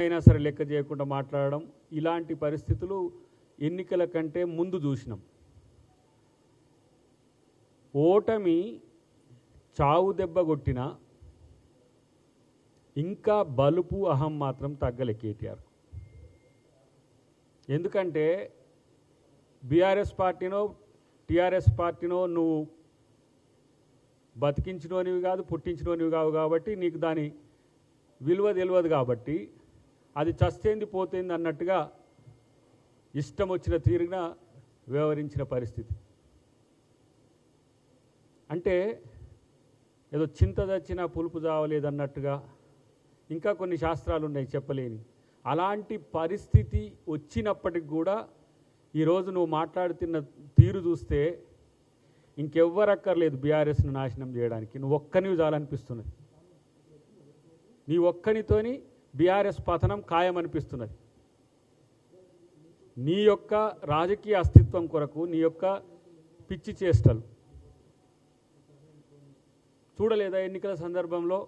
అయినా సరే లెక్క చేయకుండా మాట్లాడడం ఇలాంటి పరిస్థితులు ఎన్నికల కంటే ముందు చూసినాం. ఓటమి చావు దెబ్బ కొట్టిన ఇంకా బలుపు అహం మాత్రం తగ్గలే కేటీఆర్ ఎందుకంటే బీఆర్ఎస్ పార్టీనో టీఆర్ఎస్ పార్టీనో నువ్వు బతికించినోనివి కాదు పుట్టించినోనివి కావు కాబట్టి నీకు దాని విలువ తెలియదు కాబట్టి అది చస్తేంది పోతేంది అన్నట్టుగా ఇష్టం వచ్చిన తీరున వ్యవహరించిన పరిస్థితి. అంటే ఏదో చింత చచ్చిన పులుపు జావలేదన్నట్టుగా ఇంకా కొన్ని శాస్త్రాలు ఉన్నాయి చెప్పలేని. అలాంటి పరిస్థితి వచ్చినప్పటికి కూడా ఈరోజు నువ్వు మాట్లాడుతున్న తీరు చూస్తే ఇంకెవ్వరక్కర్లేదు బీఆర్ఎస్ను నాశనం చేయడానికి. నువ్వు ఒక్కనివి చాలనిపిస్తున్నది. నీ ఒక్కనితోని బీఆర్ఎస్ పతనం ఖాయమనిపిస్తున్నది. నీ యొక్క రాజకీయ అస్తిత్వం కొరకు నీ యొక్క పిచ్చి చేష్టలు. చూడలేదా ఎన్నికల సందర్భంలో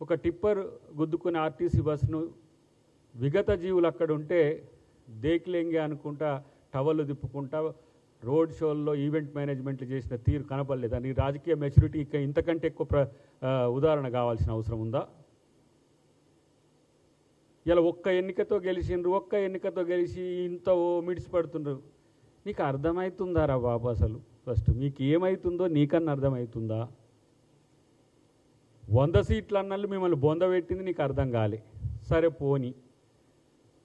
ఒక టిప్పర్ గుద్దుకునే ఆర్టీసీ బస్సును విగత జీవులు అక్కడ ఉంటే దేక్లేంగే అనుకుంటా టవల్లు తిప్పుకుంటా రోడ్ షోల్లో ఈవెంట్ మేనేజ్మెంట్లు చేసిన తీరు కనపడలేదా? నీ రాజకీయ మెచ్యూరిటీ ఇంకా ఇంతకంటే ఎక్కువ ప్ర ఉదాహరణ కావాల్సిన అవసరం ఉందా? ఇలా ఒక్క ఎన్నికతో గెలిచిండ్రు ఒక్క ఎన్నికతో గెలిచి ఇంత ఓ మిడిసిపడుతుండ్రు నీకు అర్థమవుతుందారా బాబు అసలు? ఫస్ట్ మీకు ఏమవుతుందో నీకన్నా అర్థమవుతుందా వంద సీట్లు అన్నళ్ళు మిమ్మల్ని బొందబెట్టింది నీకు అర్థం కాలే. సరే పోని.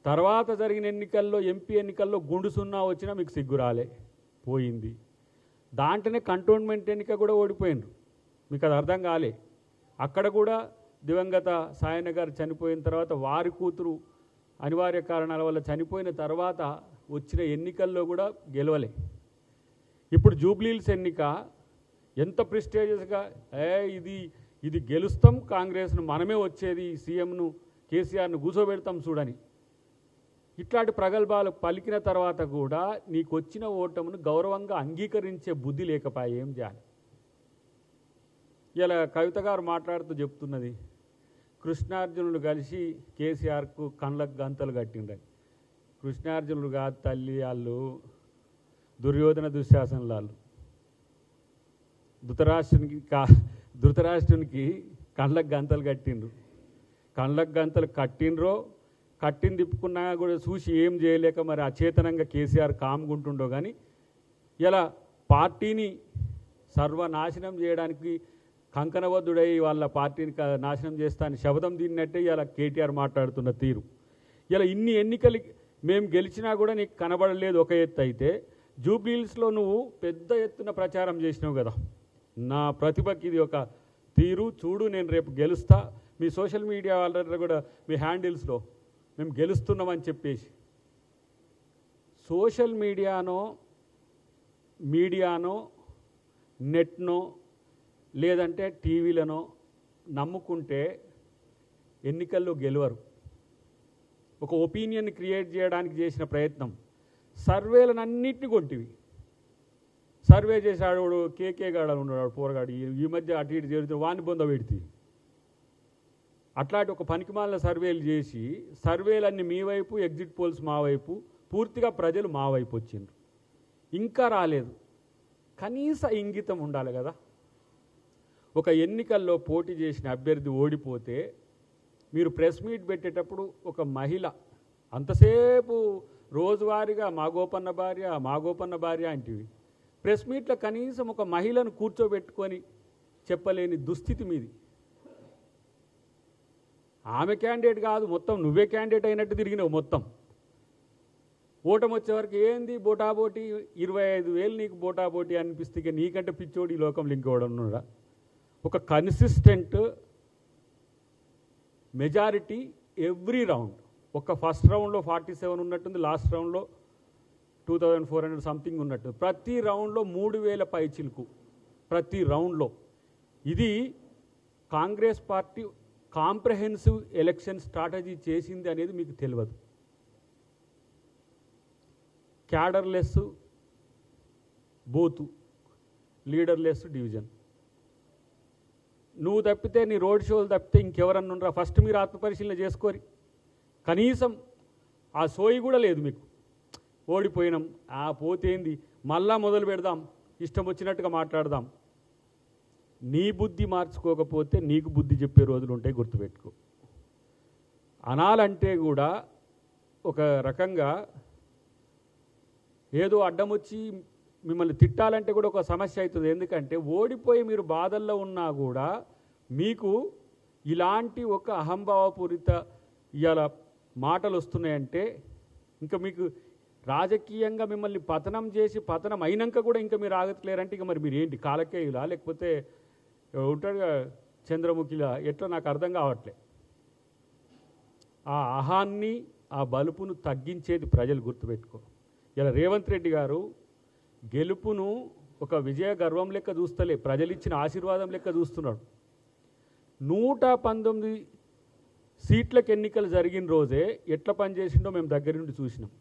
తర్వాత జరిగిన ఎన్నికల్లో ఎంపీ ఎన్నికల్లో గుండు సున్నా వచ్చినా మీకు సిగ్గు రాలే. పోయింది. దాంట్లోనే కంటోన్మెంట్ ఎన్నిక కూడా ఓడిపోయిండ్రు. మీకు అది అర్థం కాలే. అక్కడ కూడా దివంగత సాయన గారు చనిపోయిన తర్వాత వారి కూతురు అనివార్య కారణాల వల్ల చనిపోయిన తర్వాత వచ్చిన ఎన్నికల్లో కూడా గెలవలే. ఇప్పుడు జూబ్లీల్స్ ఎన్నిక ఎంత ప్రిస్టేజియస్గా ఏ ఇది ఇది గెలుస్తాం కాంగ్రెస్ను మనమే వచ్చేది సీఎంను కేసీఆర్ను కూర్చోబెడతాం చూడని. ఇట్లాంటి ప్రగల్భాలు పలికిన తర్వాత కూడా నీకు వచ్చిన ఓటమును గౌరవంగా అంగీకరించే బుద్ధి లేకపోయా ఏం చేయాలి? ఇలా కవిత గారు మాట్లాడుతూ చెప్తున్నది కృష్ణార్జునుడు కలిసి కేసీఆర్కు కళ్ళకు గంతలు కట్టిండ్రు కృష్ణార్జునుడు కాదు తల్లి వాళ్ళు దుర్యోధన దుశ్శాసనులు వాళ్ళు ధృతరాష్ట్రునికి కా ధృతరాష్ట్రునికి కళ్ళకు గంతలు కట్టిండ్రు. కళ్ళకు గంతలు కట్టిండ్రో కట్టిన తిప్పుకున్నా కూడా చూసి ఏం చేయలేక మరి అచేతనంగా కేసీఆర్ కాముకుంటుండో కానీ ఇలా పార్టీని సర్వనాశనం చేయడానికి కంకణబద్ధుడై వాళ్ళ పార్టీని నాశనం చేస్తా అని శబదం దీన్నట్టే ఇలా కేటీఆర్ మాట్లాడుతున్న తీరు. ఇలా ఇన్ని ఎన్నికలు మేము గెలిచినా కూడా నీకు కనబడలేదు ఒక ఎత్తు అయితే జూబ్లీహిల్స్లో నువ్వు పెద్ద ఎత్తున ప్రచారం చేసినావు కదా. నా ప్రతిభకి ఇది ఒక తీరు. చూడు నేను రేపు గెలుస్తా. మీ సోషల్ మీడియా వాళ్ళ కూడా మీ హ్యాండిల్స్లో మేము గెలుస్తున్నామని చెప్పేసి. సోషల్ మీడియానో మీడియానో నెట్నో లేదంటే టీవీలను నమ్ముకుంటే ఎన్నికల్లో గెలవరు. ఒక ఒపీనియన్ క్రియేట్ చేయడానికి చేసిన ప్రయత్నం. సర్వేలనన్నింటినీ కొంటివి. సర్వే చేసాడు కేకే గాడు ఉన్నాడు పోరగాడు. ఈ- ఈ మధ్య అటు ఇటు చేరుతూ వాని బొంద పెడితే. అట్లాంటి ఒక పనికిమాలిన సర్వేలు చేసి సర్వేలన్నీ మీ వైపు ఎగ్జిట్ పోల్స్ మా వైపు పూర్తిగా ప్రజలు మా వైపు వచ్చిండ్రు. ఇంకా రాలేదు. కనీస ఇంగితం ఉండాలి కదా. ఒక ఎన్నికల్లో పోటీ చేసిన అభ్యర్థి ఓడిపోతే మీరు ప్రెస్ మీట్ పెట్టేటప్పుడు ఒక మహిళ అంతసేపు రోజువారీగా మాగోపన్న భార్య మాగోపన్న భార్య అంటివి. ప్రెస్ మీట్లో కనీసం ఒక మహిళను కూర్చోబెట్టుకొని చెప్పలేని దుస్థితి మీది. ఆమె క్యాండిడేట్ కాదు మొత్తం నువ్వే క్యాండిడేట్ అయినట్టు తిరిగినావు మొత్తం. ఓటమి వచ్చేవరకు ఏంది బోటాబోటి? ఇరవై ఐదు వేలు నీకు బోటాబోటి అనిపిస్తే ఇక నీకంటే పిచ్చోడి ఈ లోకంలో ఇంకోడు ఉన్నాడా? ఒక కన్సిస్టెంట్ మెజారిటీ ఎవ్రీ రౌండ్ ఒక ఫస్ట్ రౌండ్లో ఫార్టీ సెవెన్ ఉన్నట్టుంది లాస్ట్ రౌండ్లో two thousand four hundred something ఉన్నట్టు. ప్రతి రౌండ్లో మూడు వేల పైచిలుకు ప్రతి రౌండ్లో ఇది Congress party comprehensive election strategy చేసింది అనేది మీకు తెలియదు. క్యాడర్లెస్ బూతు లీడర్లెస్ డివిజన్ నువ్వు తప్పితే నీ రోడ్ షోలు తప్పితే ఇంకెవరన్నా ఉండరా? ఫస్ట్ మీరు ఆత్మపరిశీలన చేసుకోరి. కనీసం ఆ సోయి కూడా లేదు మీకు. ఓడిపోయినాం. ఆ పోతేంది మళ్ళా మొదలు పెడదాం. ఇష్టం వచ్చినట్టుగా మాట్లాడదాం. నీ బుద్ధి మార్చుకోకపోతే నీకు బుద్ధి చెప్పే రోజులు ఉంటాయి గుర్తుపెట్టుకో. అనాలంటే కూడా ఒక రకంగా ఏదో అడ్డం వచ్చి మిమ్మల్ని తిట్టాలంటే కూడా ఒక సమస్య అవుతుంది. ఎందుకంటే ఓడిపోయి మీరు బాధల్లో ఉన్నా కూడా మీకు ఇలాంటి ఒక అహంభావపూరిత ఇవాళ మాటలు వస్తున్నాయంటే ఇంకా మీకు రాజకీయంగా మిమ్మల్ని పతనం చేసి పతనం అయినాక కూడా ఇంకా మీరు ఆగట్లేరంటే ఇక మరి మీరు ఏంటి కాలకేయులా? లేకపోతే ఉంటాడుగా చంద్రముఖిలా? ఎట్లా? నాకు అర్థం కావట్లే. ఆ అహాన్ని ఆ బలుపును తగ్గించేది ప్రజలు గుర్తుపెట్టుకో. ఇలా రేవంత్ రెడ్డి గారు గెలుపును ఒక విజయ గర్వం లెక్క చూస్తలే. ప్రజలు ఇచ్చిన ఆశీర్వాదం లెక్క చూస్తున్నాడు. నూట పంతొమ్మిది సీట్లకు ఎన్నికలు జరిగిన రోజే ఎట్లా పనిచేసిండో మేము దగ్గర నుండి చూసినాం.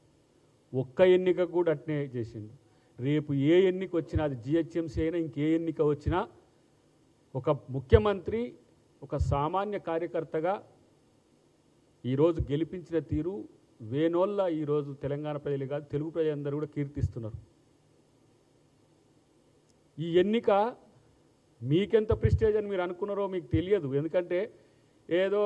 ఒక్క ఎన్నిక కూడా అట్నే చేసిండు. రేపు ఏ ఎన్నిక వచ్చినా అది జిహెచ్ఎంసీ అయినా ఇంకే ఎన్నిక వచ్చినా ఒక ముఖ్యమంత్రి ఒక సామాన్య కార్యకర్తగా ఈరోజు గెలిపించిన తీరు వేనోళ్ళ ఈరోజు తెలంగాణ ప్రజలు కాదు తెలుగు ప్రజలందరూ కూడా కీర్తిస్తున్నారు. ఈ ఎన్నిక మీకెంత ప్రిస్టేజ్ అని మీరు అనుకున్నారో మీకు తెలియదు. ఎందుకంటే ఏదో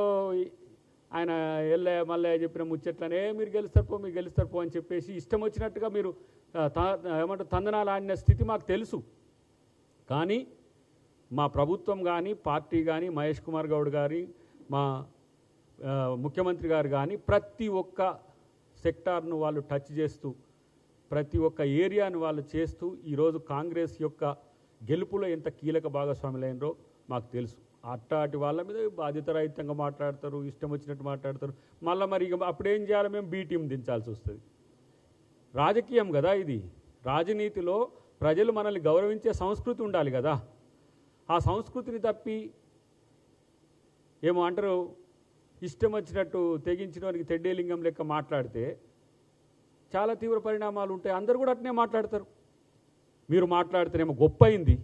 ఆయన ఎల్లయ్య మళ్ళీ చెప్పిన ముచ్చట్లనే మీరు గెలుస్తారు పో మీరు గెలుస్తారు పో అని చెప్పేసి ఇష్టం వచ్చినట్టుగా మీరు త- ఏమంటారు తందనాలు ఆడిన స్థితి మాకు తెలుసు. కానీ మా ప్రభుత్వం కానీ పార్టీ కానీ మహేష్ కుమార్ గౌడ్ గారి మా ముఖ్యమంత్రి గారు కానీ ప్రతి ఒక్క సెక్టార్ను వాళ్ళు టచ్ చేస్తూ ప్రతి ఒక్క ఏరియాను వాళ్ళు చేస్తూ ఈరోజు కాంగ్రెస్ యొక్క గెలుపులో ఎంత కీలక భాగస్వాములైనరో మాకు తెలుసు. అట్టాటి వాళ్ళ మీద బాధ్యతరహితంగా మాట్లాడతారు ఇష్టం వచ్చినట్టు మాట్లాడతారు. మళ్ళీ మరి ఇక అప్పుడేం చేయాలి మేము బీటీం దించాల్సి వస్తుంది. రాజకీయం కదా ఇది. రాజనీతిలో ప్రజలు మనల్ని గౌరవించే సంస్కృతి ఉండాలి కదా. ఆ సంస్కృతిని తప్పి ఏమో అంటారు ఇష్టం వచ్చినట్టు తెగించిన వారికి తెడ్డేలింగం లెక్క మాట్లాడితే చాలా తీవ్ర పరిణామాలు ఉంటాయి. అందరు కూడా అట్నే మాట్లాడతారు. మీరు మాట్లాడితేనేమో గొప్ప అయింది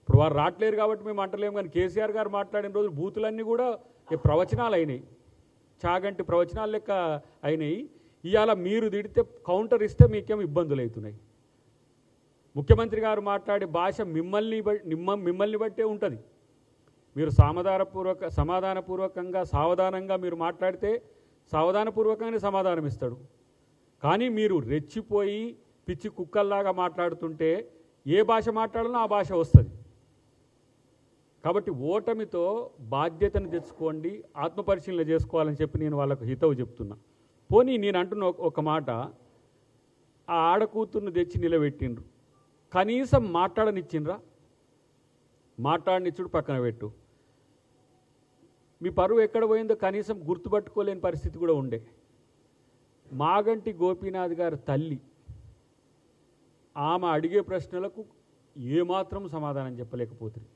ఇప్పుడు వారు రావట్లేరు కాబట్టి మేము అంటలేము కానీ కేసీఆర్ గారు మాట్లాడిన రోజు బూతులన్నీ కూడా ప్రవచనాలు అయినాయి. చాగంటి ప్రవచనాలు లెక్క అయినాయి. ఇవాళ మీరు తిడితే కౌంటర్ ఇస్తే మీకేం ఇబ్బందులు అవుతున్నాయి. ముఖ్యమంత్రి గారు మాట్లాడే భాష మిమ్మల్ని నిమ్మ మిమ్మల్ని బట్టే ఉంటుంది. మీరు సమాధానపూర్వక సమాధానపూర్వకంగా సావధానంగా మీరు మాట్లాడితే సావధానపూర్వకంగానే సమాధానం ఇస్తాడు. కానీ మీరు రెచ్చిపోయి పిచ్చి కుక్కల్లాగా మాట్లాడుతుంటే ఏ భాష మాట్లాడాలో ఆ భాష వస్తుంది. కాబట్టి ఓటమితో బాధ్యతను తెచ్చుకోండి ఆత్మపరిశీలన చేసుకోవాలని చెప్పి నేను వాళ్ళకు హితవు చెప్తున్నా. పోనీ నేను అంటున్న ఒక- మాట ఆ ఆడకూతురును తెచ్చి నిలబెట్టిండ్రు. కనీసం మాట్లాడనిచ్చిండ్రా? మాట్లాడనిచ్చుడు పక్కన పెట్టు. మీ పరువు ఎక్కడ పోయిందో కనీసం గుర్తుపట్టుకోలేని పరిస్థితి కూడా ఉండే. మాగంటి గోపీనాథ్ గారి తల్లి. ఆమె అడిగే ప్రశ్నలకు ఏమాత్రం సమాధానం చెప్పలేకపోతుంది.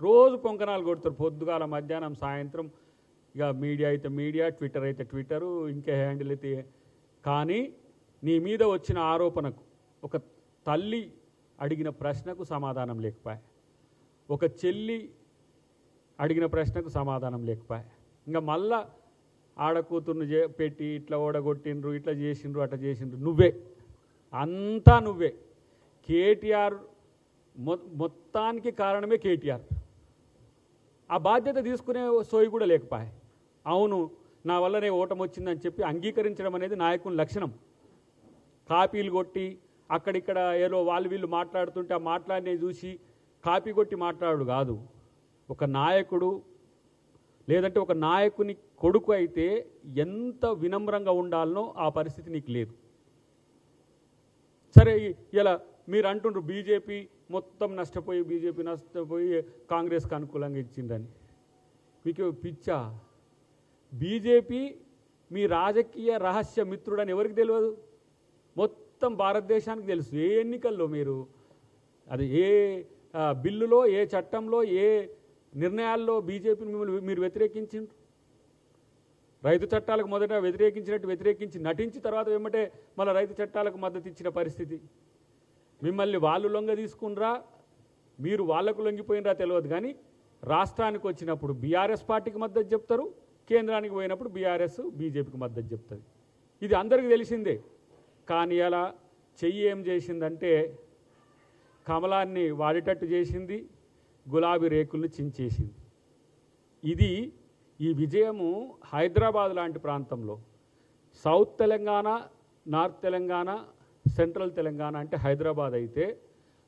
రోజు కొంకణాలు కొడతారు. పొద్దుగాల మధ్యాహ్నం సాయంత్రం ఇక మీడియా అయితే మీడియా ట్విట్టర్ అయితే ట్విట్టరు ఇంకా హ్యాండిల్ అయితే. కానీ నీ మీద వచ్చిన ఆరోపణకు ఒక తల్లి అడిగిన ప్రశ్నకు సమాధానం లేకపోయా? ఒక చెల్లి అడిగిన ప్రశ్నకు సమాధానం లేకపోయా? ఇంకా మళ్ళా ఆడకూతుర్ను చే పెట్టి ఇట్లా ఓడగొట్టిండ్రు ఇట్లా చేసిండ్రు అట్లా చేసిండ్రు. నువ్వే. అంతా నువ్వే. కేటీఆర్ మొ మొత్తానికి కారణమే కేటీఆర్. ఆ బాధ్యత తీసుకునే సోయి కూడా లేకపోయా. అవును నా వల్లనే ఓటం వచ్చిందని చెప్పి అంగీకరించడం అనేది నాయకుని లక్షణం. కాపీలు కొట్టి అక్కడిక్కడ ఏదో వాళ్ళు వీళ్ళు మాట్లాడుతుంటే ఆ మాట్లాడినవి చూసి కాపీ కొట్టి మాట్లాడు కాదు. ఒక నాయకుడు లేదంటే ఒక నాయకుని కొడుకు అయితే ఎంత వినమ్రంగా ఉండాలనో ఆ పరిస్థితి నీకు లేదు. సరే ఇలా మీరు అంటుండ్రు బీజేపీ మొత్తం నష్టపోయి బీజేపీ నష్టపోయి కాంగ్రెస్కి అనుకూలంగా ఇచ్చిందని. మీకు పిచ్చా? బీజేపీ మీ రాజకీయ రహస్య మిత్రుడని ఎవరికి తెలియదు? మొత్తం భారతదేశానికి తెలుసు. ఏ ఎన్నికల్లో మీరు? అది ఏ బిల్లులో ఏ చట్టంలో ఏ నిర్ణయాల్లో బీజేపీని మిమ్మల్ని మీరు వ్యతిరేకించిండ్రు? రైతు చట్టాలకు మొదట వ్యతిరేకించినట్టు వ్యతిరేకించి నటించి తర్వాత వెంబటే మళ్ళీ రైతు చట్టాలకు మద్దతు ఇచ్చిన పరిస్థితి. మిమ్మల్ని వాళ్ళు లొంగ తీసుకునరా మీరు వాళ్ళకు లొంగిపోయినరా తెలియదు కానీ రాష్ట్రానికి వచ్చినప్పుడు బీఆర్ఎస్ పార్టీకి మద్దతు చెప్తారు కేంద్రానికి పోయినప్పుడు బీఆర్ఎస్ బీజేపీకి మద్దతు చెప్తుంది ఇది అందరికీ తెలిసిందే. కానీ అలా చెయ్యి ఏం చేసిందంటే కమలాన్ని వాడేటట్టు చేసింది గులాబీ రేకుల్ని చించేసింది. ఇది ఈ విజయము హైదరాబాద్ లాంటి ప్రాంతంలో south Telangana north Telangana central Telangana అంటే హైదరాబాద్ అయితే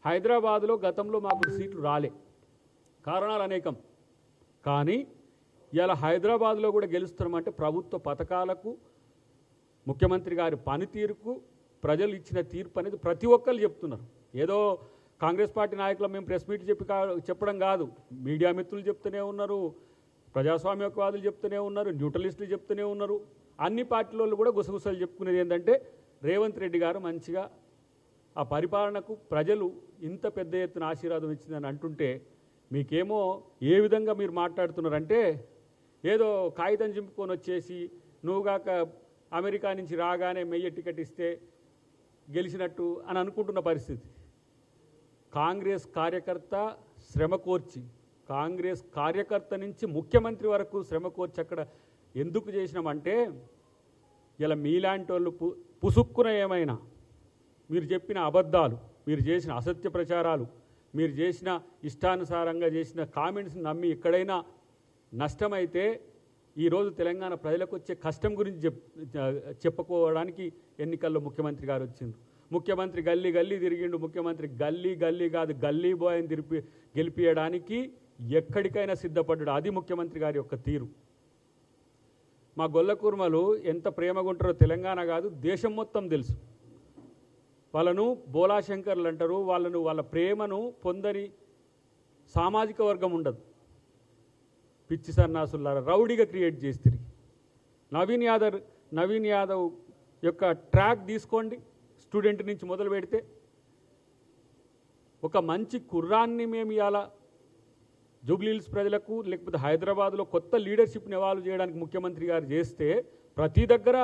హైదరాబాద్లో గతంలో మాకు సీట్లు రాలే. కారణాలు అనేకం. కానీ ఇలా హైదరాబాద్లో కూడా గెలుస్తున్నామంటే ప్రభుత్వ పథకాలకు ముఖ్యమంత్రి గారి పనితీరుకు ప్రజలు ఇచ్చిన తీర్పు అనేది ప్రతి ఒక్కరు చెప్తున్నారు. ఏదో కాంగ్రెస్ పార్టీ నాయకులు మేము ప్రెస్ మీట్ చెప్పి కా- చెప్పడం కాదు. మీడియా మిత్రులు చెప్తూనే ఉన్నారు. ప్రజాస్వామ్యవాదులు చెప్తూనే ఉన్నారు. న్యూట్రలిస్టులు చెప్తూనే ఉన్నారు. అన్ని పార్టీల కూడా గుసగుసలు చెప్పుకునేది ఏంటంటే రేవంత్ రెడ్డి గారు మంచిగా ఆ పరిపాలనకు ప్రజలు ఇంత పెద్ద ఎత్తున ఆశీర్వాదం ఇచ్చిందని అంటుంటే మీకేమో ఏ విధంగా మీరు మాట్లాడుతున్నారంటే ఏదో కాగితం చింపుకొని వచ్చేసి నువ్వుగాక అమెరికా నుంచి రాగానే మెయ్య టికెట్ ఇస్తే గెలిచినట్టు అని అనుకుంటున్న పరిస్థితి. కాంగ్రెస్ కార్యకర్త శ్రమ కోర్చి కాంగ్రెస్ కార్యకర్త నుంచి ముఖ్యమంత్రి వరకు శ్రమ కోర్చి అక్కడ ఎందుకు చేసినామంటే ఇలా మీలాంటి వాళ్ళు పు పుసుక్కున ఏమైనా మీరు చెప్పిన అబద్ధాలు మీరు చేసిన అసత్య ప్రచారాలు మీరు చేసిన ఇష్టానుసారంగా చేసిన కామెంట్స్ని నమ్మి ఎక్కడైనా నష్టమైతే ఈరోజు తెలంగాణ ప్రజలకు వచ్చే కష్టం గురించి చెప్ చెప్పుకోవడానికి ఎన్నికల్లో ముఖ్యమంత్రి గారు వచ్చిండ్రు. ముఖ్యమంత్రి గల్లీ గల్లీ తిరిగిండు. ముఖ్యమంత్రి గల్లీ గల్లీ కాదు గల్లీ బాయ్ని తిరిపి గెలిపించడానికి ఎక్కడికైనా సిద్ధపడ్డాడు. అది ముఖ్యమంత్రి గారి యొక్క తీరు. మా గొల్లకూర్మలు ఎంత ప్రేమగా ఉంటారో తెలంగాణ కాదు దేశం మొత్తం తెలుసు. వాళ్ళను బోలాశంకర్లు అంటారు. వాళ్ళను వాళ్ళ ప్రేమను పొందని సామాజిక వర్గం ఉండదు. పిచ్చి సన్నాసులారా రౌడీగా క్రియేట్ చేస్తుంది నవీన్ యాదవ్ నవీన్ యాదవ్ యొక్క ట్రాక్ తీసుకోండి. స్టూడెంట్ నుంచి మొదలు పెడితే ఒక మంచి కుర్రాన్ని మేము ఇలా జూబ్లీహిల్స్ ప్రజలకు లేకపోతే హైదరాబాద్లో కొత్త లీడర్షిప్ని ఎవాల్వ్ చేయడానికి ముఖ్యమంత్రి గారు చేస్తే ప్రతి దగ్గర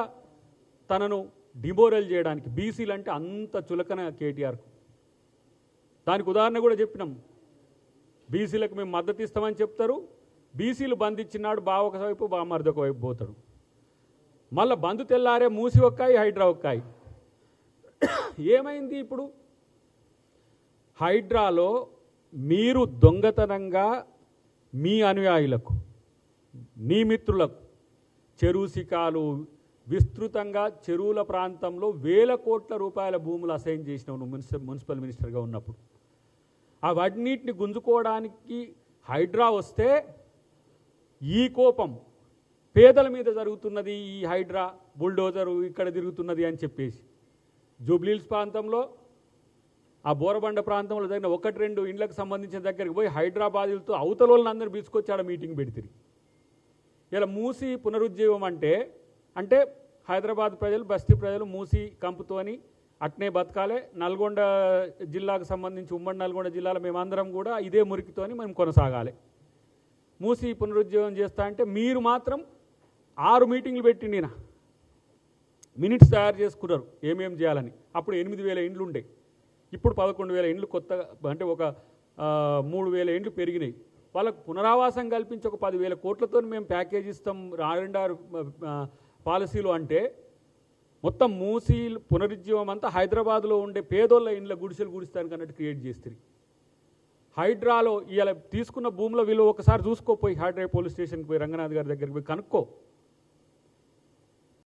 తనను డిమోరల్ చేయడానికి బీసీలు అంటే అంత చులకన కేటీఆర్కు. దానికి ఉదాహరణ కూడా చెప్పినాం. బీసీలకు మేము మద్దతు ఇస్తామని చెప్తారు. బీసీలు బంద్ ఇచ్చినాడు బావ ఒకవైపు బామర్ది పోతాడు మళ్ళీ బంధు తెల్లారే మూసి ఒక్కాయి హైడ్రా ఒక్కాయి. ఏమైంది ఇప్పుడు? హైడ్రాలో మీరు దొంగతనంగా మీ అనుయాయులకు నీ మిత్రులకు చెరువు విస్తృతంగా చెరువుల ప్రాంతంలో వేల కోట్ల రూపాయల భూములు అసైన్ చేసినావు నువ్వు మున్సిపల్ మున్సిపల్ మినిస్టర్గా ఉన్నప్పుడు. అవన్నిటిని గుంజుకోవడానికి హైడ్రా వస్తే ఈ కోపం పేదల మీద జరుగుతున్నది ఈ హైడ్రా బుల్డోజరు ఇక్కడ తిరుగుతున్నది అని చెప్పేసి. జూబ్లీల్స్ ప్రాంతంలో ఆ బోరబండ ప్రాంతంలో జరిగిన ఒకటి రెండు ఇండ్లకు సంబంధించిన దగ్గరికి పోయి హైదరాబాదులతో అవతల వాళ్ళని అందరూ తీసుకొచ్చి ఆడ మీటింగ్ పెడితే ఇలా మూసి పునరుజ్జీవం అంటే అంటే హైదరాబాద్ ప్రజలు బస్తీ ప్రజలు మూసి కంపుతోని అట్నే బతకాలే. నల్గొండ జిల్లాకు సంబంధించి ఉమ్మడి నల్గొండ జిల్లాలో మేమందరం కూడా ఇదే మురికితోని మేము కొనసాగాలి. మూసి పునరుజ్జీవం చేస్తా అంటే మీరు మాత్రం ఆరు మీటింగ్లు పెట్టిండి మినిట్స్ తయారు చేసుకున్నారు ఏమేం చేయాలని. అప్పుడు ఎనిమిది వేల ఇండ్లు ఉండే. ఇప్పుడు పదకొండు వేల ఇండ్లు కొత్తగా అంటే ఒక మూడు వేల ఇండ్లు పెరిగినాయి. వాళ్ళకు పునరావాసం కల్పించి ఒక పదివేల కోట్లతో మేము ప్యాకేజ్ ఇస్తాం ఆరు పాలసీలు అంటే మొత్తం మూసి పునరుజ్జీవం అంతా హైదరాబాద్లో ఉండే పేదోళ్ళ ఇండ్ల గుడిసెలు గుడిస్తానికి అన్నట్టు క్రియేట్ చేస్తారు హైడ్రాలో ఇలా తీసుకున్న భూముల విలువ ఒకసారి చూసుకోపోయి హైడ్రా పోలీస్ స్టేషన్కి పోయి రంగనాథ్ గారి దగ్గరికి పోయి కనుక్కో.